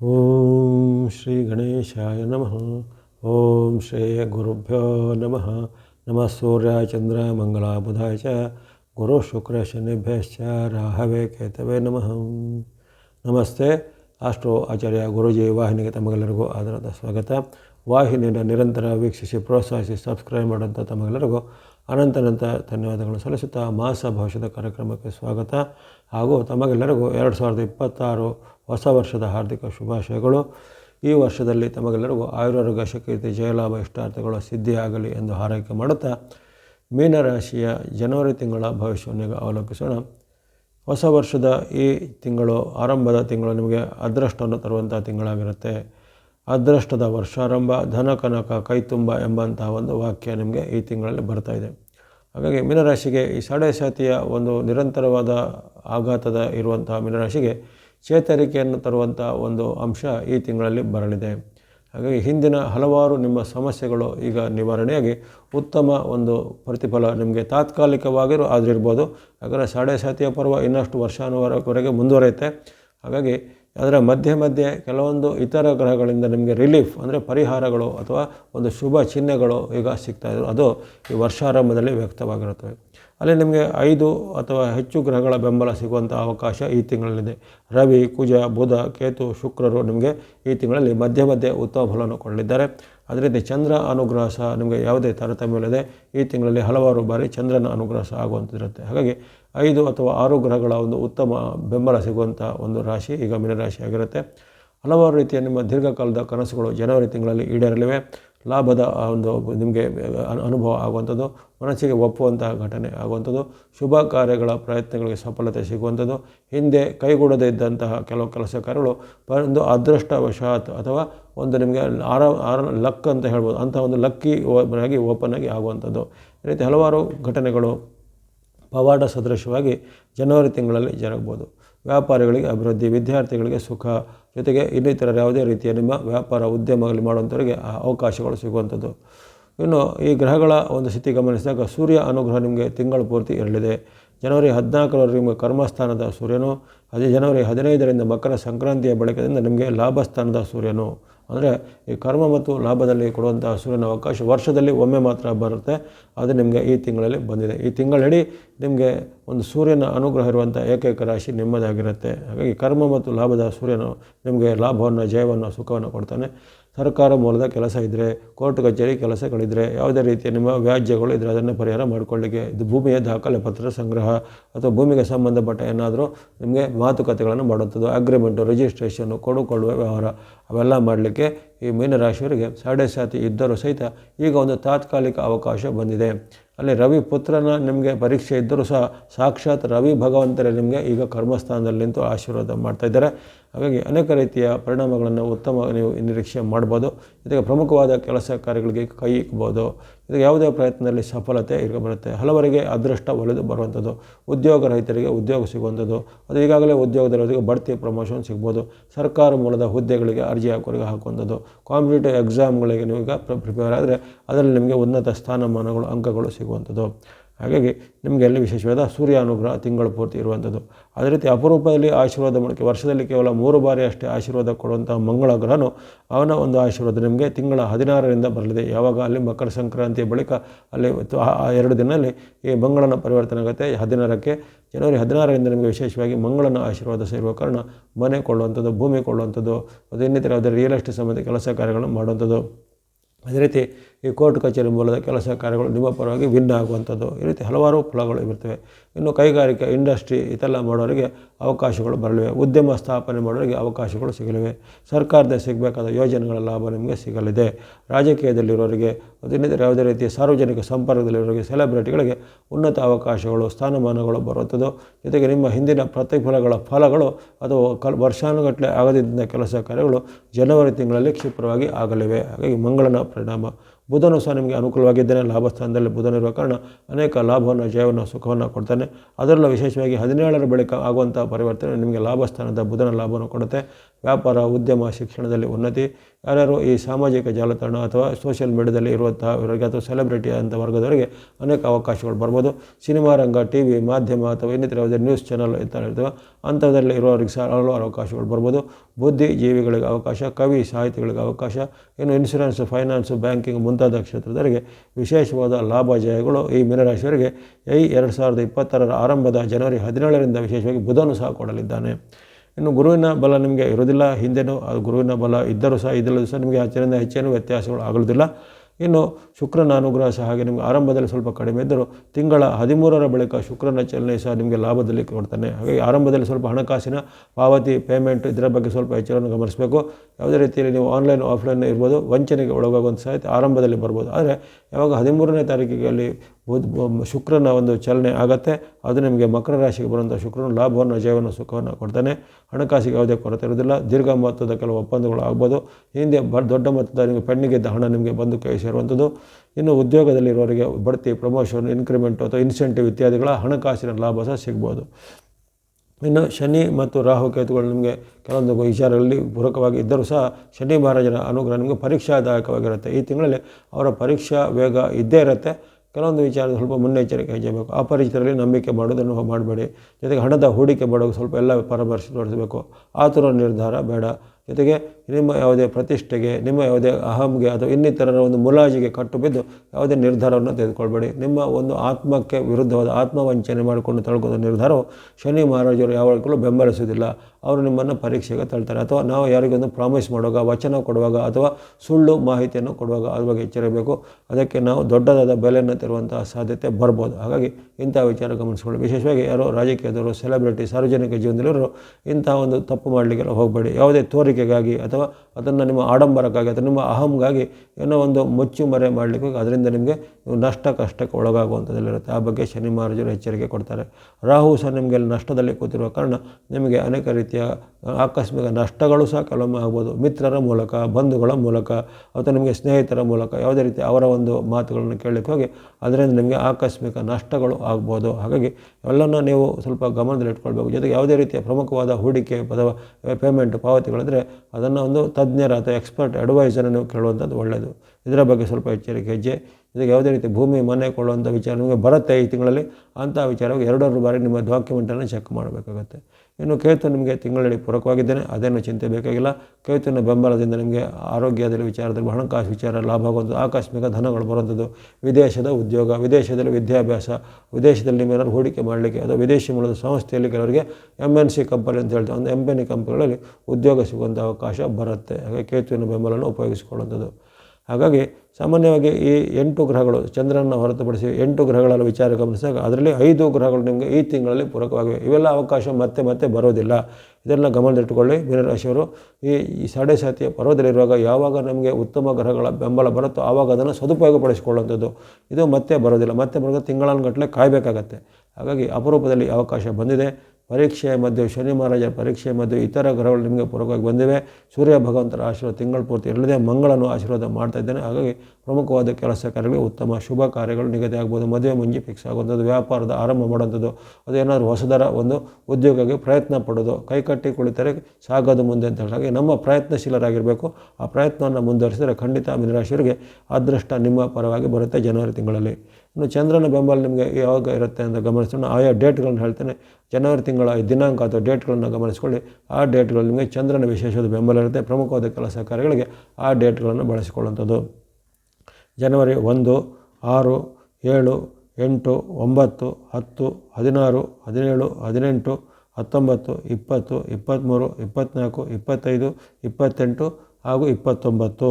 ಓಂ ಶ್ರೀ ಗಣೇಶಾಯ ನಮಃ ಓಂ ಶ್ರೀ ಗುರುಭ್ಯೋ ನಮಃ ನಮಃ ಸೂರ್ಯ ಚಂದ್ರ ಮಂಗಳ ಬುಧಾಯ ಚ ಗುರು ಶುಕ್ರ ಶನಿಭ್ಯಶ್ಚ ರಾಹವೇ ಕೇತವೇ ನಮಃ ನಮಸ್ತೆ ಆಸ್ಟ್ರೋ ಆಚಾರ್ಯ ಗುರುಜಿ ವಾಹಿನಿಗೆ ತಮಗೆಲ್ಲರಿಗೂ ಆಧಾರದ ಸ್ವಾಗತ ವಾಹಿನಿಯನ್ನು ನಿರಂತರ ವೀಕ್ಷಿಸಿ, ಪ್ರೋತ್ಸಾಹಿಸಿ, ಸಬ್ಸ್ಕ್ರೈಬ್ ಮಾಡುವಂಥ ತಮಗೆಲ್ಲರಿಗೂ ಅನಂತನಂತ ಧನ್ಯವಾದಗಳು ಸಲ್ಲಿಸುತ್ತಾ ಮಾಸ ಭವಿಷ್ಯದ ಕಾರ್ಯಕ್ರಮಕ್ಕೆ ಸ್ವಾಗತ. ಹಾಗೂ ತಮಗೆಲ್ಲರಿಗೂ ಎರಡು ಸಾವಿರದ ಇಪ್ಪತ್ತಾರು ಹೊಸ ವರ್ಷದ ಹಾರ್ದಿಕ ಶುಭಾಶಯಗಳು. ಈ ವರ್ಷದಲ್ಲಿ ತಮಗೆಲ್ಲರಿಗೂ ಆಯುರಾರೋಗ್ಯ ಶಕೀರ್ತಿ ಜಯಲಾಭ ಇಷ್ಟಾರ್ಥಗಳು ಸಿದ್ಧಿಯಾಗಲಿ ಎಂದು ಹಾರೈಕೆ ಮಾಡುತ್ತಾ ಮೀನರಾಶಿಯ ಜನವರಿ ತಿಂಗಳ ಭವಿಷ್ಯವನ್ನು ಅವಲೋಕಿಸೋಣ. ಹೊಸ ವರ್ಷದ ಈ ತಿಂಗಳು, ಆರಂಭದ ತಿಂಗಳು ನಿಮಗೆ ಅದೃಷ್ಟವನ್ನು ತರುವಂಥ ತಿಂಗಳಾಗಿರುತ್ತೆ. ಅದೃಷ್ಟದ ವರ್ಷಾರಂಭ ಧನ ಕನಕ, ಕೈತುಂಬ ಎಂಬಂತಹ ಒಂದು ವಾಕ್ಯ ನಿಮಗೆ ಈ ತಿಂಗಳಲ್ಲಿ ಬರ್ತಾ ಇದೆ. ಹಾಗಾಗಿ ಮೀನರಾಶಿಗೆ ಈ ಸಾಡೆ ಸಾತಿಯ ಒಂದು ನಿರಂತರವಾದ ಆಘಾತದ ಇರುವಂತಹ ಮೀನರಾಶಿಗೆ ಚೇತರಿಕೆಯನ್ನು ತರುವಂಥ ಒಂದು ಅಂಶ ಈ ತಿಂಗಳಲ್ಲಿ ಬರಲಿದೆ. ಹಾಗಾಗಿ ಹಿಂದಿನ ಹಲವಾರು ನಿಮ್ಮ ಸಮಸ್ಯೆಗಳು ಈಗ ನಿವಾರಣೆಯಾಗಿ ಉತ್ತಮ ಒಂದು ಪ್ರತಿಫಲ ನಿಮಗೆ ತಾತ್ಕಾಲಿಕವಾಗಿರೂ ಆದಿರ್ಬೋದು ಯಾಕಂದರೆ ಸಾಡೆ ಸಾತಿಯ ಪರ್ವ ಇನ್ನಷ್ಟು ವರ್ಷಾನುವರೆಗೆ ಮುಂದುವರಿಯುತ್ತೆ. ಹಾಗಾಗಿ ಅದರ ಮಧ್ಯೆ ಮಧ್ಯೆ ಕೆಲವೊಂದು ಇತರ ಗ್ರಹಗಳಿಂದ ನಿಮಗೆ ರಿಲೀಫ್ ಅಂದರೆ ಪರಿಹಾರಗಳು ಅಥವಾ ಒಂದು ಶುಭ ಚಿಹ್ನೆಗಳು ಈಗ ಸಿಗ್ತಾ ಇದ್ದರು ಅದು ಈ ವರ್ಷಾರಂಭದಲ್ಲಿ ವ್ಯಕ್ತವಾಗಿರುತ್ತವೆ. ಅಲ್ಲಿ ನಿಮಗೆ ಐದು ಅಥವಾ ಹೆಚ್ಚು ಗ್ರಹಗಳ ಬೆಂಬಲ ಸಿಗುವಂಥ ಅವಕಾಶ ಈ ತಿಂಗಳಲ್ಲಿದೆ. ರವಿ, ಕುಜ, ಬುಧ, ಕೇತು, ಶುಕ್ರರು ನಿಮಗೆ ಈ ತಿಂಗಳಲ್ಲಿ ಮಧ್ಯೆ ಮಧ್ಯೆ ಉತ್ತಮ ಫಲವನ್ನು ಕೊಡಲಿದ್ದಾರೆ. ಅದೇ ರೀತಿ ಚಂದ್ರ ಅನುಗ್ರಹ ಸಹ ನಿಮಗೆ ಯಾವುದೇ ತಾರತಮ್ಯವಿಲ್ಲದೆ ಈ ತಿಂಗಳಲ್ಲಿ ಹಲವಾರು ಬಾರಿ ಚಂದ್ರನ ಅನುಗ್ರಹ ಸಹ ಆಗುವಂಥದ್ದಿರುತ್ತೆ ಹಾಗಾಗಿ ಐದು ಅಥವಾ ಆರು ಗ್ರಹಗಳ ಒಂದು ಉತ್ತಮ ಬೆಂಬಲ ಸಿಗುವಂಥ ಒಂದು ರಾಶಿ, ಈಗ ಮೀನರಾಶಿ ಆಗಿರುತ್ತೆ ಹಲವಾರು ರೀತಿಯ ನಿಮ್ಮ ದೀರ್ಘಕಾಲದ ಕನಸುಗಳು ಜನವರಿ ತಿಂಗಳಲ್ಲಿ ಈಡೇರಲಿವೆ. ಲಾಭದ ಒಂದು ನಿಮಗೆ ಅನುಭವ ಆಗುವಂಥದ್ದು, ಮನಸ್ಸಿಗೆ ಒಪ್ಪುವಂತಹ ಘಟನೆ ಆಗುವಂಥದ್ದು, ಶುಭ ಕಾರ್ಯಗಳ ಪ್ರಯತ್ನಗಳಿಗೆ ಸಫಲತೆ ಸಿಗುವಂಥದ್ದು. ಹಿಂದೆ ಕೈಗೂಡದೇ ಇದ್ದಂತಹ ಕೆಲವು ಕೆಲಸ ಕಾರ್ಯಗಳು ಒಂದು ಅದೃಷ್ಟವಶಾತ್ ಅಥವಾ ಒಂದು ನಿಮಗೆ ಆರ ಆರ ಲಕ್ ಅಂತ ಹೇಳ್ಬೋದು, ಅಂತಹ ಒಂದು ಲಕ್ಕಿ ಆಗಿ ಓಪನ್ ಆಗಿ ಆಗುವಂಥದ್ದು. ಈ ರೀತಿ ಹಲವಾರು ಘಟನೆಗಳು ಪವಾಡ ಸದೃಶವಾಗಿ ಜನವರಿ ತಿಂಗಳಲ್ಲಿ ಜರುಗ್ಬೋದು ವ್ಯಾಪಾರಿಗಳಿಗೆ ಅಭಿವೃದ್ಧಿ, ವಿದ್ಯಾರ್ಥಿಗಳಿಗೆ ಸುಖ ಜೊತೆಗೆ ಇನ್ನಿತರ ಯಾವುದೇ ರೀತಿಯ ನಿಮ್ಮ ವ್ಯಾಪಾರ ಉದ್ಯಮಗಳಲ್ಲಿ ಮಾಡುವಂಥವರಿಗೆ ಆ ಅವಕಾಶಗಳು ಸಿಗುವಂಥದ್ದು. ಇನ್ನು ಈ ಗ್ರಹಗಳ ಒಂದು ಸ್ಥಿತಿ ಗಮನಿಸಿದಾಗ ಸೂರ್ಯ ಅನುಗ್ರಹ ನಿಮಗೆ ತಿಂಗಳು ಪೂರ್ತಿ ಇರಲಿದೆ. ಜನವರಿ ಹದಿನಾಲ್ಕರವರೆಗೆ ನಿಮಗೆ ಕರ್ಮಸ್ಥಾನದ ಸೂರ್ಯನು, ಅದೇ ಜನವರಿ ಹದಿನೈದರಿಂದ ಮಕರ ಸಂಕ್ರಾಂತಿಯ ಬಳಕೆಯಿಂದ ನಿಮಗೆ ಲಾಭಸ್ಥಾನದ ಸೂರ್ಯನು. ಅಂದರೆ ಈ ಕರ್ಮ ಮತ್ತು ಲಾಭದಲ್ಲಿ ಕೊಡುವಂಥ ಸೂರ್ಯನ ಅವಕಾಶ ವರ್ಷದಲ್ಲಿ ಒಮ್ಮೆ ಮಾತ್ರ ಬರುತ್ತೆ. ಅದು ನಿಮಗೆ ಈ ತಿಂಗಳಲ್ಲಿ ಬಂದಿದೆ. ಈ ತಿಂಗಳಿಡೀ ನಿಮಗೆ ಒಂದು ಸೂರ್ಯನ ಅನುಗ್ರಹ ಇರುವಂಥ ಏಕೈಕ ರಾಶಿ ನಿಮ್ಮದಾಗಿರುತ್ತೆ ಹಾಗಾಗಿ ಕರ್ಮ ಮತ್ತು ಲಾಭದ ಸೂರ್ಯನು ನಿಮಗೆ ಲಾಭವನ್ನು, ಜಯವನ್ನು, ಸುಖವನ್ನು ಕೊಡ್ತಾನೆ. ಸರ್ಕಾರ ಮೂಲದ ಕೆಲಸ ಇದ್ದರೆ ಕೋರ್ಟ್ ಕಚೇರಿ ಕೆಲಸಗಳಿದ್ದರೆ ಯಾವುದೇ ರೀತಿಯ ನಿಮ್ಮ ವ್ಯಾಜ್ಯಗಳು ಇದ್ದರೆ ಅದನ್ನು ಪರಿಹಾರ ಮಾಡಿಕೊಳ್ಳಿಕ್ಕೆ, ಇದು ಭೂಮಿಯ ದಾಖಲೆ ಪತ್ರ ಸಂಗ್ರಹ ಅಥವಾ ಭೂಮಿಗೆ ಸಂಬಂಧಪಟ್ಟ ಏನಾದರೂ ನಿಮಗೆ ಮಾತುಕತೆಗಳನ್ನು ಮಾಡುತ್ತದೆ ಅಗ್ರಿಮೆಂಟು ರಿಜಿಸ್ಟ್ರೇಷನ್ನು ಕೊಡುಕೊಳ್ಳುವ ವ್ಯವಹಾರ, ಅವೆಲ್ಲ ಮಾಡಲಿಕ್ಕೆ ಈ ಮೀನರಾಶಿಯವರಿಗೆ ಸಾಡೆ ಸಾತಿ ಇದ್ದರೂ ಸಹಿತ ಈಗ ಒಂದು ತಾತ್ಕಾಲಿಕ ಅವಕಾಶ ಬಂದಿದೆ. ಅಲ್ಲಿ ರವಿ ಪುತ್ರನ ನಿಮಗೆ ಪರೀಕ್ಷೆ ಇದ್ದರೂ ಸಹ ಸಾಕ್ಷಾತ್ ರವಿ ಭಗವಂತರೇ ನಿಮಗೆ ಈಗ ಕರ್ಮಸ್ಥಾನದಲ್ಲಿ ಆಶೀರ್ವಾದ ಮಾಡ್ತಾಯಿದ್ದಾರೆ ಹಾಗಾಗಿ ಅನೇಕ ರೀತಿಯ ಪರಿಣಾಮಗಳನ್ನು ಉತ್ತಮ ನೀವು ನಿರೀಕ್ಷೆ ಮಾಡ್ಬೋದು. ಜೊತೆಗೆ ಪ್ರಮುಖವಾದ ಕೆಲಸ ಕಾರ್ಯಗಳಿಗೆ ಕೈ ಇಕ್ಬೋದು. ಇದಕ್ಕೆ ಯಾವುದೇ ಪ್ರಯತ್ನದಲ್ಲಿ ಸಫಲತೆ ಈಗ ಬರುತ್ತೆ. ಹಲವರಿಗೆ ಅದೃಷ್ಟ ಒಲಿದು ಬರುವಂಥದ್ದು. ಉದ್ಯೋಗ ರೈತರಿಗೆ ಉದ್ಯೋಗ ಸಿಗುವಂಥದ್ದು. ಅದು ಈಗಾಗಲೇ ಉದ್ಯೋಗದವರಿಗೆ ಬಡ್ತಿ ಪ್ರಮೋಷನ್ ಸಿಗ್ಬೋದು. ಸರ್ಕಾರ ಮೂಲದ ಹುದ್ದೆಗಳಿಗೆ ಅರ್ಜಿ ಹಾಕೋರಿಗೆ ಹಾಕುವಂಥದ್ದು. ಕಾಂಪಿಟೇಟಿವ್ ಎಕ್ಸಾಮ್ಗಳಿಗೆ ನೀವು ಈಗ ಪ್ರಿಪೇರ್ ಆದರೆ ಅದರಲ್ಲಿ ನಿಮಗೆ ಉನ್ನತ ಸ್ಥಾನಮಾನಗಳು, ಅಂಕಗಳು ಸಿಗುವಂಥದ್ದು. ಹಾಗಾಗಿ ನಿಮಗೆ ಅಲ್ಲಿ ವಿಶೇಷವಾದ ಸೂರ್ಯ ಅನುಗ್ರಹ ತಿಂಗಳು ಪೂರ್ತಿ ಇರುವಂಥದ್ದು. ಅದೇ ರೀತಿ ಅಪರೂಪದಲ್ಲಿ ಆಶೀರ್ವಾದ ಮಾಡೋಕ್ಕೆ ವರ್ಷದಲ್ಲಿ ಕೇವಲ ಮೂರು ಬಾರಿ ಅಷ್ಟೇ ಆಶೀರ್ವಾದ ಕೊಡುವಂಥ ಮಂಗಳ ಗ್ರಹನು ಅವನ ಒಂದು ಆಶೀರ್ವಾದ ನಿಮಗೆ ತಿಂಗಳ ಹದಿನಾರರಿಂದ ಬರಲಿದೆ. ಯಾವಾಗ ಅಲ್ಲಿ ಮಕರ ಸಂಕ್ರಾಂತಿಯ ಬಳಿಕ ಅಲ್ಲಿ ಎರಡು ದಿನದಲ್ಲಿ ಈ ಮಂಗಳನ ಪರಿವರ್ತನೆ ಆಗುತ್ತೆ. ಹದಿನಾರಕ್ಕೆ ಜನವರಿ ಹದಿನಾರರಿಂದ ನಿಮಗೆ ವಿಶೇಷವಾಗಿ ಮಂಗಳನ ಆಶೀರ್ವಾದ ಸೇರುವ ಕಾರಣ ಮನೆ ಕೊಳ್ಳುವಂಥದ್ದು, ಭೂಮಿ ಕೊಡುವಂಥದ್ದು ಅದು ಇನ್ನಿತರ ಯಾವುದೇ ರಿಯಲ್ ಎಸ್ಟೇಟ್ ಸಂಬಂಧ ಕೆಲಸ ಕಾರ್ಯಗಳನ್ನು ಮಾಡುವಂಥದ್ದು. ಅದೇ ರೀತಿ ಈ ಕೋರ್ಟ್ ಕಚೇರಿ ಮೂಲದ ಕೆಲಸ ಕಾರ್ಯಗಳು ನಿಮ್ಮ ಪರವಾಗಿ ವಿನ್ ಆಗುವಂಥದ್ದು. ಈ ರೀತಿ ಹಲವಾರು ಫಲಗಳು ಇರ್ತವೆ ಇನ್ನು ಕೈಗಾರಿಕೆ, ಇಂಡಸ್ಟ್ರಿ ಇದೆಲ್ಲ ಮಾಡೋರಿಗೆ ಅವಕಾಶಗಳು ಬರಲಿವೆ. ಉದ್ಯಮ ಸ್ಥಾಪನೆ ಮಾಡೋರಿಗೆ ಅವಕಾಶಗಳು ಸಿಗಲಿವೆ. ಸರ್ಕಾರದ ಸಿಗಬೇಕಾದ ಯೋಜನೆಗಳ ಲಾಭ ನಿಮಗೆ ಸಿಗಲಿದೆ. ರಾಜಕೀಯದಲ್ಲಿರೋರಿಗೆ ಇನ್ನಿತರ ಯಾವುದೇ ರೀತಿಯ ಸಾರ್ವಜನಿಕ ಸಂಪರ್ಕದಲ್ಲಿರೋರಿಗೆ, ಸೆಲೆಬ್ರಿಟಿಗಳಿಗೆ ಉನ್ನತ ಅವಕಾಶಗಳು, ಸ್ಥಾನಮಾನಗಳು ಬರುತ್ತದೋ ಜೊತೆಗೆ ನಿಮ್ಮ ಹಿಂದಿನ ಪ್ರತಿಫಲಗಳ ಫಲಗಳು ಅಥವಾ ಕಲ್ ವರ್ಷಾನುಗಟ್ಟಲೆ ಆಗದಿದ್ದ ಕೆಲಸ ಕಾರ್ಯಗಳು ಜನವರಿ ತಿಂಗಳಲ್ಲಿ ಕ್ಷಿಪ್ರವಾಗಿ ಆಗಲಿವೆ. ಹಾಗಾಗಿ ಮಂಗಳನ ಪರಿಣಾಮ ಬುಧನು ಸಹ ನಿಮಗೆ ಅನುಕೂಲವಾಗಿದ್ದೇನೆ. ಲಾಭಸ್ಥಾನದಲ್ಲಿ ಬುಧನಿರುವ ಕಾರಣ ಅನೇಕ ಲಾಭವನ್ನು, ಜಯವನ್ನು, ಸುಖವನ್ನು ಕೊಡ್ತಾನೆ. ಅದರಲ್ಲೂ ವಿಶೇಷವಾಗಿ ಹದಿನೇಳರ ಬಳಿಕ ಆಗುವಂಥ ಪರಿವರ್ತನೆ ನಿಮಗೆ ಲಾಭಸ್ಥಾನದ ಬುಧನ ಲಾಭವನ್ನು ಕೊಡುತ್ತೆ. ವ್ಯಾಪಾರ, ಉದ್ಯಮ, ಶಿಕ್ಷಣದಲ್ಲಿ ಉನ್ನತಿ. ಯಾರ್ಯಾರು ಈ ಸಾಮಾಜಿಕ ಜಾಲತಾಣ ಅಥವಾ ಸೋಷಿಯಲ್ ಮೀಡಿಯಾದಲ್ಲಿ ಇರುವಂಥವರಿಗೆ ಅಥವಾ ಸೆಲೆಬ್ರಿಟಿ ಅಂತ ವರ್ಗದವರಿಗೆ ಅನೇಕ ಅವಕಾಶಗಳು ಬರ್ಬೋದು. ಸಿನಿಮಾ, ರಂಗ ಟಿ ವಿ ಮಾಧ್ಯಮ ಅಥವಾ ಇನ್ನಿತರ ನ್ಯೂಸ್ ಚಾನಲ್ ಅಂತ ಅಂಥದ್ರಲ್ಲಿ ಇರೋರಿಗೆ ಸಹ ಹಲವಾರು ಅವಕಾಶಗಳು ಬರ್ಬೋದು. ಬುದ್ಧಿಜೀವಿಗಳಿಗೆ ಅವಕಾಶ, ಕವಿ ಸಾಹಿತಿಗಳಿಗೆ ಅವಕಾಶ, ಇನ್ನು ಇನ್ಶೂರೆನ್ಸ್ ಫೈನಾನ್ಸ್ ಬ್ಯಾಂಕಿಂಗ್ ಮುಂತಾದ ಕ್ಷೇತ್ರದವರಿಗೆ ವಿಶೇಷವಾದ ಲಾಭ, ಜಯಗಳು ಈ ಮೀನರಾಶಿಯವರಿಗೆ ಈ ಎರಡು ಸಾವಿರದ ಇಪ್ಪತ್ತರರ ಆರಂಭದ ಜನವರಿ ಹದಿನೇಳರಿಂದ ವಿಶೇಷವಾಗಿ ಬುಧನು ಸಹ ಕೊಡಲಿದ್ದಾನೆ. ಇನ್ನು ಗುರುವಿನ ಬಲ ನಿಮಗೆ ಇರೋದಿಲ್ಲ ಹಿಂದೆನೂ ಅದು ಗುರುವಿನ ಬಲ ಇದ್ದರೂ ಸಹ ಇದ್ದರೂ ಸಹ ನಿಮಗೆ ಆಚರಣೆ ಹೆಚ್ಚೇನು ವ್ಯತ್ಯಾಸಗಳು ಆಗೋದಿಲ್ಲ ಇನ್ನು ಶುಕ್ರನ ಅನುಗ್ರಹ ಸಹ ಹಾಗೆ ನಿಮಗೆ ಆರಂಭದಲ್ಲಿ ಸ್ವಲ್ಪ ಕಡಿಮೆ ಇದ್ದರೂ ತಿಂಗಳ ಹದಿಮೂರರ ಬಳಿಕ ಶುಕ್ರನ ಚಲನೆ ಸಹ ನಿಮಗೆ ಲಾಭದಲ್ಲಿ ಕೊಡ್ತಾನೆ. ಹಾಗಾಗಿ ಆರಂಭದಲ್ಲಿ ಸ್ವಲ್ಪ ಹಣಕಾಸಿನ ಪಾವತಿ ಪೇಮೆಂಟ್ ಇದರ ಬಗ್ಗೆ ಸ್ವಲ್ಪ ಎಚ್ಚರವನ್ನು ಗಮನಿಸಬೇಕು. ಯಾವುದೇ ರೀತಿಯಲ್ಲಿ ನೀವು ಆನ್ಲೈನ್ ಆಫ್ಲೈನ್ ಇರ್ಬೋದು, ವಂಚನೆಗೆ ಒಳಗಾಗುವಂಥ ಸಹಿತ ಆರಂಭದಲ್ಲಿ ಬರ್ಬೋದು. ಆದರೆ ಯಾವಾಗ ಹದಿಮೂರನೇ ತಾರೀಕಿಗೆ ಅಲ್ಲಿ ಬುಧ್ ಶುಕ್ರನ ಒಂದು ಚಲನೆ ಆಗುತ್ತೆ. ಅದು ನಿಮಗೆ ಮಕರ ರಾಶಿಗೆ ಬರುವಂಥ ಶುಕ್ರನು ಲಾಭವನ್ನು, ಜಯವನ್ನು, ಸುಖವನ್ನು ಕೊಡ್ತಾನೆ. ಹಣಕಾಸಿಗೆ ಯಾವುದೇ ಕೊರತೆ ಇರೋದಿಲ್ಲ ದೀರ್ಘ ಮೊತ್ತದ ಕೆಲವು ಒಪ್ಪಂದಗಳು ಆಗ್ಬೋದು. ಹಿಂದೆ ಬ, ದೊಡ್ಡ ಮೊತ್ತದ ನಿಮಗೆ ಪೆಣ್ಣಿಗಿದ್ದ ಹಣ ನಿಮಗೆ ಬಂದು ಕೈ ಸೇರುವಂಥದ್ದು. ಇನ್ನು ಉದ್ಯೋಗದಲ್ಲಿರೋರಿಗೆ ಬಡ್ತಿ ಪ್ರಮೋಷನ್ ಇನ್ಕ್ರಿಮೆಂಟು ಅಥವಾ ಇನ್ಸೆಂಟಿವ್ ಇತ್ಯಾದಿಗಳ ಹಣಕಾಸಿನ ಲಾಭ ಸಹ ಸಿಗ್ಬೋದು. ಇನ್ನು ಶನಿ ಮತ್ತು ರಾಹು ಕೇತುಗಳು ನಿಮಗೆ ಕೆಲವೊಂದು ವಿಚಾರಗಳಲ್ಲಿ ಪೂರಕವಾಗಿ ಇದ್ದರೂ ಸಹ ಶನಿ ಮಹಾರಾಜನ ಅನುಗ್ರಹ ನಿಮಗೆ ಪರೀಕ್ಷಾದಾಯಕವಾಗಿರುತ್ತೆ. ಈ ತಿಂಗಳಲ್ಲಿ ಅವರ ಪರೀಕ್ಷಾ ವೇಗ ಇದ್ದೇ ಇರುತ್ತೆ. ಕೆಲವೊಂದು ವಿಚಾರ ಸ್ವಲ್ಪ ಮುನ್ನೆಚ್ಚರಿಕೆ ವಹಿಸಬೇಕು. ಅಪರಿಚಿತರಲ್ಲಿ ನಂಬಿಕೆ ಮಾಡೋದನ್ನು ಮಾಡಬೇಡಿ. ಜೊತೆಗೆ ಹಣದ ಹೂಡಿಕೆ ಮಾಡೋದು ಸ್ವಲ್ಪ ಎಲ್ಲ ಪರಾಮರ್ಶೆ ನಡೆಸಬೇಕು ಆತುರ ನಿರ್ಧಾರ ಬೇಡ. ಜೊತೆಗೆ ನಿಮ್ಮ ಯಾವುದೇ ಪ್ರತಿಷ್ಠೆಗೆ, ನಿಮ್ಮ ಯಾವುದೇ ಅಹಂಗೆ ಅಥವಾ ಇನ್ನಿತರರ ಒಂದು ಮುಲಾಜಿಗೆ ಕಟ್ಟು ಬಿದ್ದು ಯಾವುದೇ ನಿರ್ಧಾರವನ್ನು ತೆಗೆದುಕೊಳ್ಬೇಡಿ. ನಿಮ್ಮ ಒಂದು ಆತ್ಮಕ್ಕೆ ವಿರುದ್ಧವಾದ ಆತ್ಮವಂಚನೆ ಮಾಡಿಕೊಂಡು ತಳ್ಕೋದ ನಿರ್ಧಾರವು ಶನಿ ಮಹಾರಾಜರು ಯಾವಾಗಲೂ ಬೆಂಬಲಿಸುವುದಿಲ್ಲ. ಅವರು ನಿಮ್ಮನ್ನು ಪರೀಕ್ಷೆಗೆ ತಳ್ತಾರೆ. ಅಥವಾ ನಾವು ಯಾರಿಗೊಂದು ಪ್ರಾಮಿಸ್ ಮಾಡುವಾಗ, ವಚನ ಕೊಡುವಾಗ ಅಥವಾ ಸುಳ್ಳು ಮಾಹಿತಿಯನ್ನು ಕೊಡುವಾಗ ಅದ್ರ ಬಗ್ಗೆ ಅದಕ್ಕೆ ನಾವು ದೊಡ್ಡದಾದ ಬೆಲೆಯನ್ನು ತರುವಂತಹ ಸಾಧ್ಯತೆ ಬರ್ಬೋದು. ಹಾಗಾಗಿ ಇಂಥ ವಿಚಾರ ಗಮನಿಸ್ಕೊಳ್ಳಿ. ವಿಶೇಷವಾಗಿ ಯಾರೋ ರಾಜಕೀಯದವರು ಸೆಲೆಬ್ರಿಟಿ ಸಾರ್ವಜನಿಕ ಜೀವನದಲ್ಲಿರೋ ಇಂಥ ಒಂದು ತಪ್ಪು ಮಾಡಲಿಕ್ಕೆಲ್ಲ ಹೋಗಬೇಡಿ. ಯಾವುದೇ ತೋರಿಕೆಗಾಗಿ ಅಥವಾ ಅದನ್ನು ನಿಮ್ಮ ಆಡಂಬರಕ್ಕಾಗಿ ಅಥವಾ ನಿಮ್ಮ ಅಹಂಗಾಗಿ ಏನೋ ಒಂದು ಮುಚ್ಚುಮರೆ ಮಾಡಲಿಕ್ಕೆ ಅದರಿಂದ ನಿಮಗೆ ನಷ್ಟ ಕಷ್ಟಕ್ಕೆ ಒಳಗಾಗುವಂಥದ್ದಿರುತ್ತೆ ಆ ಬಗ್ಗೆ ಶನಿ ಮಹಾರಾಜರು ಎಚ್ಚರಿಕೆ ಕೊಡ್ತಾರೆ. ರಾಹು ಸಹ ನಿಮಗೆ ನಷ್ಟದಲ್ಲಿ ಕೂತಿರುವ ಕಾರಣ ನಿಮಗೆ ಅನೇಕ ರೀತಿಯ ಆಕಸ್ಮಿಕ ನಷ್ಟಗಳು ಸಹ ಕೆಲವೊಮ್ಮೆ ಆಗ್ಬೋದು. ಮಿತ್ರರ ಮೂಲಕ, ಬಂಧುಗಳ ಮೂಲಕ ಅಥವಾ ನಿಮಗೆ ಸ್ನೇಹಿತರ ಮೂಲಕ ಯಾವುದೇ ರೀತಿ ಅವರ ಒಂದು ಮಾತುಗಳನ್ನು ಕೇಳಲಿಕ್ಕೆ ಹೋಗಿ ಅದರಿಂದ ನಿಮಗೆ ಆಕಸ್ಮಿಕ ನಷ್ಟಗಳು ಆಗ್ಬೋದು. ಹಾಗಾಗಿ ಎಲ್ಲನೂ ನೀವು ಸ್ವಲ್ಪ ಗಮನದಲ್ಲಿಟ್ಕೊಳ್ಬೇಕು. ಜೊತೆಗೆ ಯಾವುದೇ ರೀತಿಯ ಪ್ರಮುಖವಾದ ಹೂಡಿಕೆ ಅಥವಾ ಪೇಮೆಂಟ್ ಪಾವತಿಗಳಿದ್ರೆ ಅದನ್ನು ಒಂದು ತಜ್ಞರ ಅಥವಾ ಎಕ್ಸ್ಪರ್ಟ್ ಅಡ್ವೈಸರನ್ನು ಕೇಳುವಂಥದ್ದು ಒಳ್ಳೆಯದು. ಇದರ ಬಗ್ಗೆ ಸ್ವಲ್ಪ ಎಚ್ಚರಿಕೆ ಹೆಜ್ಜೆ ಇದಕ್ಕೆ ಯಾವುದೇ ರೀತಿ ಭೂಮಿ ಮನೆ ಕೊಡುವಂಥ ವಿಚಾರ ನಿಮಗೆ ಬರುತ್ತೆ ಈ ತಿಂಗಳಲ್ಲಿ, ಅಂಥ ವಿಚಾರವಾಗಿ ಎರಡೂರು ಬಾರಿ ನಿಮ್ಮ ಡಾಕ್ಯುಮೆಂಟನ್ನು ಚೆಕ್ ಮಾಡಬೇಕಾಗುತ್ತೆ. ಇನ್ನು ಕೇತು ನಿಮಗೆ ತಿಂಗಳಲ್ಲಿ ಪೂರಕವಾಗಿದ್ದೇನೆ, ಅದೇನು ಚಿಂತೆ ಬೇಕಾಗಿಲ್ಲ. ಕೇತುವಿನ ಬೆಂಬಲದಿಂದ ನಿಮಗೆ ಆರೋಗ್ಯದಲ್ಲಿ ವಿಚಾರದಲ್ಲಿ ಹಣಕಾಸು ವಿಚಾರ ಲಾಭ ಆಗುವಂಥದ್ದು, ಆಕಸ್ಮಿಕ ಧನಗಳು ಬರುವಂಥದ್ದು, ವಿದೇಶದ ಉದ್ಯೋಗ, ವಿದೇಶದಲ್ಲಿ ವಿದ್ಯಾಭ್ಯಾಸ, ವಿದೇಶದಲ್ಲಿ ನಿಮ್ಮೇನಾದ್ರು ಹೂಡಿಕೆ ಮಾಡಲಿಕ್ಕೆ ಅಥವಾ ವಿದೇಶಿ ಮೂಲದ ಸಂಸ್ಥೆಯಲ್ಲಿ ಕೆಲವರಿಗೆ ಎಂ ಎನ್ ಸಿ ಕಂಪನಿ ಅಂತ ಹೇಳ್ತಾರೆ ಒಂದು ಎಂ ಎನ್ ಇ ಕಂಪನಿಗಳಲ್ಲಿ ಉದ್ಯೋಗ ಸಿಗುವಂಥ ಅವಕಾಶ ಬರುತ್ತೆ. ಹಾಗೆ ಕೇತುವಿನ ಬೆಂಬಲವನ್ನು ಉಪಯೋಗಿಸಿಕೊಳ್ಳುವಂಥದ್ದು. ಹಾಗಾಗಿ ಸಾಮಾನ್ಯವಾಗಿ ಈ ಎಂಟು ಗ್ರಹಗಳು ಚಂದ್ರನ ಹೊರತುಪಡಿಸಿ ಎಂಟು ಗ್ರಹಗಳ ವಿಚಾರ ಗಮನಿಸಿದಾಗ ಅದರಲ್ಲಿ ಐದು ಗ್ರಹಗಳು ನಿಮಗೆ ಈ ತಿಂಗಳಲ್ಲಿ ಪೂರಕವಾಗಿವೆ. ಇವೆಲ್ಲ ಅವಕಾಶ ಮತ್ತೆ ಮತ್ತೆ ಬರೋದಿಲ್ಲ. ಇದನ್ನು ಗಮನದಲ್ಲಿಟ್ಟುಕೊಳ್ಳಿ. ಮೀನರಾಶಿಯವರು ಈ ಈ ಸಾಡೆ ಸಾತಿಯ ಪರ್ವದಲ್ಲಿರುವಾಗ ಯಾವಾಗ ನಮಗೆ ಉತ್ತಮ ಗ್ರಹಗಳ ಬೆಂಬಲ ಬರುತ್ತೋ ಆವಾಗ ಅದನ್ನು ಸದುಪಯೋಗಪಡಿಸಿಕೊಳ್ಳುವಂಥದ್ದು. ಇದು ಮತ್ತೆ ಬರೋದಿಲ್ಲ. ಮತ್ತೆ ಬರೋದು ತಿಂಗಳನ್ಗಟ್ಟಲೆ ಕಾಯಬೇಕಾಗತ್ತೆ. ಹಾಗಾಗಿ ಅಪರೂಪದಲ್ಲಿ ಅವಕಾಶ ಬಂದಿದೆ. ಪರೀಕ್ಷೆಯ ಮಧ್ಯೆ, ಶನಿ ಮಹಾರಾಜ ಪರೀಕ್ಷೆಯ ಮಧ್ಯೆ ಇತರ ಗ್ರಹಗಳು ನಿಮಗೆ ಪೂರ್ವಕವಾಗಿ ಬಂದಿವೆ. ಸೂರ್ಯ ಭಗವಂತರ ಆಶೀರ್ವಾದ ತಿಂಗಳ ಪೂರ್ತಿ ಇರಲಿದೆ. ಮಂಗಳನ್ನು ಆಶೀರ್ವಾದ ಮಾಡ್ತಾ ಇದ್ದೇನೆ. ಹಾಗಾಗಿ ಪ್ರಮುಖವಾದ ಕೆಲಸ ಕಾರ್ಯಗಳು ಉತ್ತಮ ಶುಭ ಕಾರ್ಯಗಳು ನಿಗದಿ ಆಗ್ಬೋದು. ಮದುವೆ ಮುಂಜಿ ಫಿಕ್ಸ್ ಆಗುವಂಥದ್ದು, ವ್ಯಾಪಾರದ ಆರಂಭ ಮಾಡುವಂಥದ್ದು ಅದೇನಾದರೂ ಹೊಸದರ ಒಂದು ಉದ್ಯೋಗಕ್ಕೆ ಪ್ರಯತ್ನ ಪಡೋದು ಕೈಕಟ್ಟಿ ಕುಳಿತರೆ ಸಾಗೋದು ಮುಂದೆ ಅಂತ ಹೇಳಿ ಹಾಗೆ ನಮ್ಮ ಪ್ರಯತ್ನಶೀಲರಾಗಿರಬೇಕು. ಆ ಪ್ರಯತ್ನವನ್ನು ಮುಂದುವರಿಸಿದರೆ ಖಂಡಿತ ಮೀನರಾಶಿಯವರಿಗೆ ಅದೃಷ್ಟ ನಿಮ್ಮ ಪರವಾಗಿ ಬರುತ್ತೆ ಜನವರಿ ತಿಂಗಳಲ್ಲಿ. ಇನ್ನು ಚಂದ್ರನ ಬೆಂಬಲ ನಿಮಗೆ ಯಾವಾಗ ಇರುತ್ತೆ ಅಂತ ಗಮನಿಸೋಣ ಆಯಾ ಡೇಟ್ಗಳನ್ನು ಹೇಳ್ತೇನೆ. ಜನವರಿ ತಿಂಗಳ ದಿನಾಂಕ ಅಥವಾ ಡೇಟ್ಗಳನ್ನು ಗಮನಿಸಿಕೊಳ್ಳಿ. ಆ ಡೇಟ್ಗಳಲ್ಲಿ ನಿಮಗೆ ಚಂದ್ರನ ವಿಶೇಷವಾದ ಬೆಂಬಲ ಇರುತ್ತೆ. ಪ್ರಮುಖವಾದ ಕೆಲಸ ಕಾರ್ಯಗಳಿಗೆ ಆ ಡೇಟ್ಗಳನ್ನು ಬಳಸಿಕೊಳ್ಳುವಂಥದ್ದು. ಜನವರಿ ಒಂದು, ಆರು, ಏಳು, ಎಂಟು, ಒಂಬತ್ತು, ಹತ್ತು, ಹದಿನಾರು, ಹದಿನೇಳು, ಹದಿನೆಂಟು, ಹತ್ತೊಂಬತ್ತು, ಇಪ್ಪತ್ತು, ಇಪ್ಪತ್ತ್ಮೂರು, ಇಪ್ಪತ್ತ್ನಾಲ್ಕು, ಇಪ್ಪತ್ತೈದು, ಇಪ್ಪತ್ತೆಂಟು ಹಾಗೂ ಇಪ್ಪತ್ತೊಂಬತ್ತು.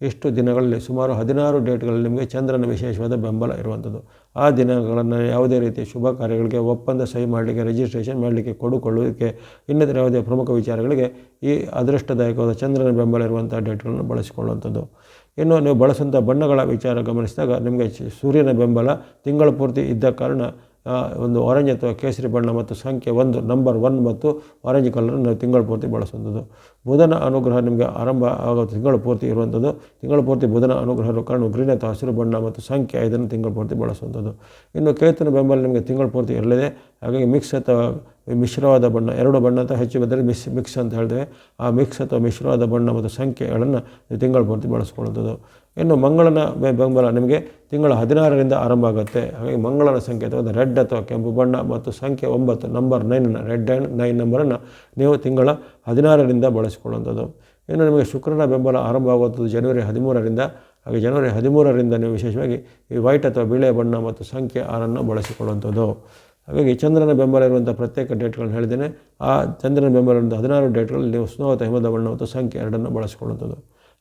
ಇಷ್ಟು ದಿನಗಳಲ್ಲಿ ಸುಮಾರು ಹದಿನಾರು ಡೇಟ್ಗಳಲ್ಲಿ ನಿಮಗೆ ಚಂದ್ರನ ವಿಶೇಷವಾದ ಬೆಂಬಲ ಇರುವಂಥದ್ದು. ಆ ದಿನಗಳನ್ನು ಯಾವುದೇ ರೀತಿಯ ಶುಭ ಕಾರ್ಯಗಳಿಗೆ ಒಪ್ಪಂದ ಸಹಿ ಮಾಡಲಿಕ್ಕೆ ರಿಜಿಸ್ಟ್ರೇಷನ್ ಮಾಡಲಿಕ್ಕೆ ಕೊಡುಕೊಳ್ಳೋದಕ್ಕೆ ಇನ್ನಿತರ ಯಾವುದೇ ಪ್ರಮುಖ ವಿಚಾರಗಳಿಗೆ ಈ ಅದೃಷ್ಟದಾಯಕವಾದ ಚಂದ್ರನ ಬೆಂಬಲ ಇರುವಂಥ ಡೇಟ್ಗಳನ್ನು ಬಳಸಿಕೊಳ್ಳುವಂಥದ್ದು. ಇನ್ನು ನೀವು ಬಳಸುವಂಥ ಬಣ್ಣಗಳ ವಿಚಾರ ಗಮನಿಸಿದಾಗ ನಿಮಗೆ ಸೂರ್ಯನ ಬೆಂಬಲ ತಿಂಗಳ ಪೂರ್ತಿ ಇದ್ದ ಕಾರಣ ಒಂದು ಆರೆಂಜ್ ಅಥವಾ ಕೇಸರಿ ಬಣ್ಣ ಮತ್ತು ಸಂಖ್ಯೆ ಒಂದು ನಂಬರ್ ಒನ್ ಮತ್ತು ಆರೆಂಜ್ ಕಲರ್ ನಾವು ತಿಂಗಳ ಪೂರ್ತಿ ಬಳಸುವಂಥದ್ದು. ಬುಧನ ಅನುಗ್ರಹ ನಿಮಗೆ ಆರಂಭ ಆಗೋ ತಿಂಗಳ ಪೂರ್ತಿ ಇರುವಂಥದ್ದು. ತಿಂಗಳ ಪೂರ್ತಿ ಬುಧನ ಅನುಗ್ರಹ ಕಾರಣ ಗ್ರೀನ್ ಅಥವಾ ಹಸಿರು ಬಣ್ಣ ಮತ್ತು ಸಂಖ್ಯೆ ಐದನ್ನು ತಿಂಗಳ ಪೂರ್ತಿ ಬಳಸುವಂಥದ್ದು. ಇನ್ನು ಕೇತನ ಬೆಂಬಲ ನಿಮಗೆ ತಿಂಗಳ ಪೂರ್ತಿ ಇರಲಿದೆ. ಹಾಗಾಗಿ ಮಿಕ್ಸ್ ಅಥವಾ ಮಿಶ್ರವಾದ ಬಣ್ಣ, ಎರಡು ಬಣ್ಣ ಅಂತ ಹೆಚ್ಚು ಬಂದರೆ ಮಿಸ್ ಮಿಕ್ಸ್ ಅಂತ ಹೇಳಿದ್ರೆ ಆ ಮಿಕ್ಸ್ ಅಥವಾ ಮಿಶ್ರವಾದ ಬಣ್ಣ ಮತ್ತು ಸಂಖ್ಯೆಗಳನ್ನು ತಿಂಗಳ ಪೂರ್ತಿ ಬಳಸ್ಕೊಳ್ಳುವಂಥದ್ದು. ಇನ್ನು ಮಂಗಳನ ಬೆಂಬಲ ನಿಮಗೆ ತಿಂಗಳ ಹದಿನಾರರಿಂದ ಆರಂಭ ಆಗುತ್ತೆ. ಹಾಗಾಗಿ ಮಂಗಳನ ಅಥವಾ ರೆಡ್ ಅಥವಾ ಕೆಂಪು ಬಣ್ಣ ಮತ್ತು ಸಂಖ್ಯೆ ಒಂಬತ್ತು, ನಂಬರ್ ನೈನನ್ನು ರೆಡ್ ಆ್ಯಂಡ್ ನೈನ್ ನಂಬರನ್ನು ನೀವು ತಿಂಗಳ ಹದಿನಾರರಿಂದ ಬಳಸಿಕೊಳ್ಳುವಂಥದ್ದು. ಇನ್ನು ನಿಮಗೆ ಶುಕ್ರನ ಬೆಂಬಲ ಆರಂಭ ಆಗುವಂಥದ್ದು ಜನವರಿ ಹದಿಮೂರರಿಂದ. ಹಾಗೆ ಜನವರಿ ಹದಿಮೂರರಿಂದ ನೀವು ವಿಶೇಷವಾಗಿ ಈ ವೈಟ್ ಅಥವಾ ಬಿಳಿಯ ಬಣ್ಣ ಮತ್ತು ಸಂಖ್ಯೆ ಆರನ್ನು ಬಳಸಿಕೊಳ್ಳುವಂಥದ್ದು. ಹಾಗಾಗಿ ಚಂದ್ರನ ಬೆಂಬಲ ಇರುವಂಥ ಪ್ರತ್ಯೇಕ ಡೇಟ್ಗಳನ್ನು ಹೇಳಿದ್ದೇನೆ. ಆ ಚಂದ್ರನ ಬೆಂಬಲ ಇರುವಂಥ ಹದಿನಾರು ಡೇಟ್ಗಳಲ್ಲಿ ನೀವು ಸ್ನೋ ಅಥವಾ ಹಿಮದ ಬಣ್ಣ ಮತ್ತು ಸಂಖ್ಯೆ ಎರಡನ್ನು ಬಳಸಿಕೊಳ್ಳುವಂಥದ್ದು.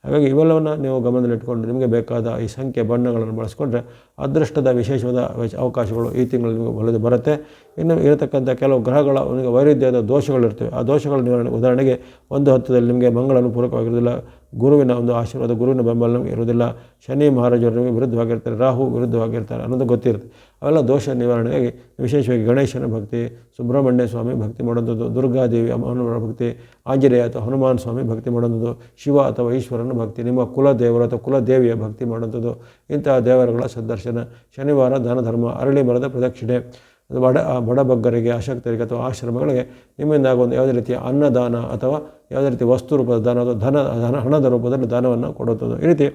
ಹಾಗಾಗಿ ಇವೆಲ್ಲವನ್ನು ನೀವು ಗಮನದಲ್ಲಿಟ್ಕೊಂಡು ನಿಮಗೆ ಬೇಕಾದ ಈ ಸಂಖ್ಯೆ ಬಣ್ಣಗಳನ್ನು ಬಳಸ್ಕೊಂಡ್ರೆ ಅದೃಷ್ಟದ ವಿಶೇಷವಾದ ಅವಕಾಶಗಳು ಈ ತಿಂಗಳು ನಿಮಗೆ ಒಳ್ಳೆದು ಬರುತ್ತೆ. ಇನ್ನು ಇರತಕ್ಕಂಥ ಕೆಲವು ಗ್ರಹಗಳ ವೈರುಧ್ಯದ ದೋಷಗಳಿರ್ತವೆ ಆ ದೋಷಗಳ ನಿವಾರಣೆ ಉದಾಹರಣೆಗೆ ಒಂದು ಹಂತದಲ್ಲಿ ನಿಮಗೆ ಮಂಗಳ ಅನುಪೂರಕವಾಗಿರೋದಿಲ್ಲ ಗುರುವಿನ ಒಂದು ಆಶೀರ್ವಾದ, ಗುರುವಿನ ಬೆಂಬಲ ನಮಗೆ ಇರುವುದಿಲ್ಲ. ಶನಿ ಮಹಾರಾಜರು ನಮಗೆ ವಿರುದ್ಧವಾಗಿರ್ತಾರೆ, ರಾಹು ವಿರುದ್ಧವಾಗಿರ್ತಾರೆ ಅನ್ನೋದು ಗೊತ್ತಿರುತ್ತೆ. ಅವೆಲ್ಲ ದೋಷ ನಿವಾರಣೆಗಾಗಿ ವಿಶೇಷವಾಗಿ ಗಣೇಶನ ಭಕ್ತಿ, ಸುಬ್ರಹ್ಮಣ್ಯ ಸ್ವಾಮಿ ಭಕ್ತಿ ಮಾಡುವಂಥದ್ದು ದುರ್ಗಾದೇವಿ ಅಮ್ಮನವರ ಭಕ್ತಿ, ಆಂಜನೇಯ ಅಥವಾ ಹನುಮಾನ್ ಸ್ವಾಮಿ ಭಕ್ತಿ ಮಾಡುವಂಥದ್ದು, ಶಿವ ಅಥವಾ ಈಶ್ವರನ ಭಕ್ತಿ, ನಿಮ್ಮ ಕುಲ ದೇವರು ಅಥವಾ ಕುಲದೇವಿಯ ಭಕ್ತಿ ಮಾಡುವಂಥದ್ದು, ಇಂತಹ ದೇವರುಗಳ ಸಂದರ್ಶನ, ಶನಿವಾರ ದಾನ ಧರ್ಮ ಅರಳಿ ಮರದ ಪ್ರದಕ್ಷಿಣೆ. ಬಡ ಆ ಬಡಬಗ್ಗರಿಗೆ ಅಶಕ್ತರಿಗೆ ಅಥವಾ ಆಶ್ರಮಗಳಿಗೆ ನಿಮ್ಮಿಂದ ಆಗುವಂಥ ಯಾವುದೇ ರೀತಿಯ ಅನ್ನದಾನ ಅಥವಾ ಯಾವುದೇ ರೀತಿ ವಸ್ತು ರೂಪದ ದಾನ ಅಥವಾ ಧನ ಧನ, ಹಣದ ರೂಪದಲ್ಲಿ ದಾನವನ್ನು ಕೊಡುತ್ತದೆ. ಈ ರೀತಿ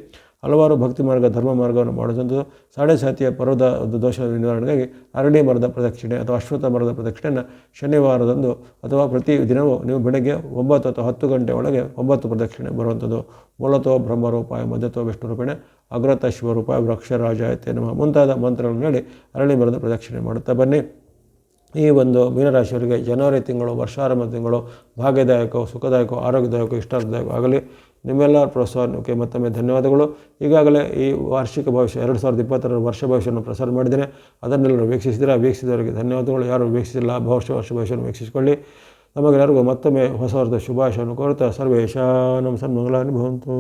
ಹಲವಾರು ಭಕ್ತಿ ಮಾರ್ಗ, ಧರ್ಮ ಮಾರ್ಗವನ್ನು ಮಾಡುವಂಥದ್ದು ಸಾಡೆ ಸಾತಿಯ ಪರ್ವದ ಒಂದು ದೋಷ ನಿವಾರಣೆಗಾಗಿ ಅರಳಿ ಮರದ ಪ್ರದಕ್ಷಿಣೆ ಅಥವಾ ಅಶ್ವತ್ಥ ಮರದ ಪ್ರದಕ್ಷಿಣೆಯನ್ನು ಶನಿವಾರದಂದು ಅಥವಾ ಪ್ರತಿ ದಿನವೂ ನೀವು ಬೆಳಗ್ಗೆ ಒಂಬತ್ತು ಅಥವಾ ಹತ್ತು ಗಂಟೆ ಒಳಗೆ ಒಂಬತ್ತು ಪ್ರದಕ್ಷಿಣೆ ಬರುವಂಥದ್ದು. ಮೂಲತೋ ಬ್ರಹ್ಮರೂಪಾಯ, ಮಧ್ಯತೋ ವಿಷ್ಣು ರೂಪೇಣ, ಅಗ್ರತ ಶಿವರೂಪಾಯ, ವೃಕ್ಷರಾಜಾಯತೆ ನಮ್ಮ ಮುಂತಾದ ಮಂತ್ರಗಳನ್ನು ಹೇಳಿ ಅರಳಿ ಮರದ ಪ್ರದಕ್ಷಿಣೆ ಮಾಡುತ್ತಾ ಬನ್ನಿ. ಈ ಒಂದು ಮೀನರಾಶಿಯವರಿಗೆ ಜನವರಿ ತಿಂಗಳು ವರ್ಷಾರಂಭ ತಿಂಗಳು ಭಾಗ್ಯದಾಯಕವು, ಸುಖದಾಯಕವು, ಆರೋಗ್ಯದಾಯಕವು ಇಷ್ಟಾರ್ಥದಾಯಕ ಆಗಲಿ. ನಿಮ್ಮೆಲ್ಲರ ಪ್ರೋತ್ಸಾಹಕ್ಕೆ ಮತ್ತೊಮ್ಮೆ ಧನ್ಯವಾದಗಳು. ಈಗಾಗಲೇ ಈ ವಾರ್ಷಿಕ ಭವಿಷ್ಯ ಎರಡು ಸಾವಿರದ ಇಪ್ಪತ್ತರ ವರ್ಷ ಭವಿಷ್ಯವನ್ನು ಪ್ರಸಾರ ಮಾಡಿದ್ದೇನೆ. ಅದನ್ನೆಲ್ಲರೂ ವೀಕ್ಷಿಸಿದರೆ ವೀಕ್ಷಿಸಿದವರಿಗೆ ಧನ್ಯವಾದಗಳು. ಯಾರು ವೀಕ್ಷಿಸಿಲ್ಲ, ಭವಿಷ್ಯ ವರ್ಷ ಭವಿಷ್ಯವನ್ನು ವೀಕ್ಷಿಸಿಕೊಳ್ಳಿ. ನಮಗೆಲ್ಲರಿಗೂ ಮತ್ತೊಮ್ಮೆ ಹೊಸ ವರ್ಷದ ಶುಭಾಶಯವನ್ನು ಕೋರುತ್ತಾ ಸರ್ವೇಶಾನಂ ಸನ್ಮಂಗಲಾನಿ ಭವಂತು.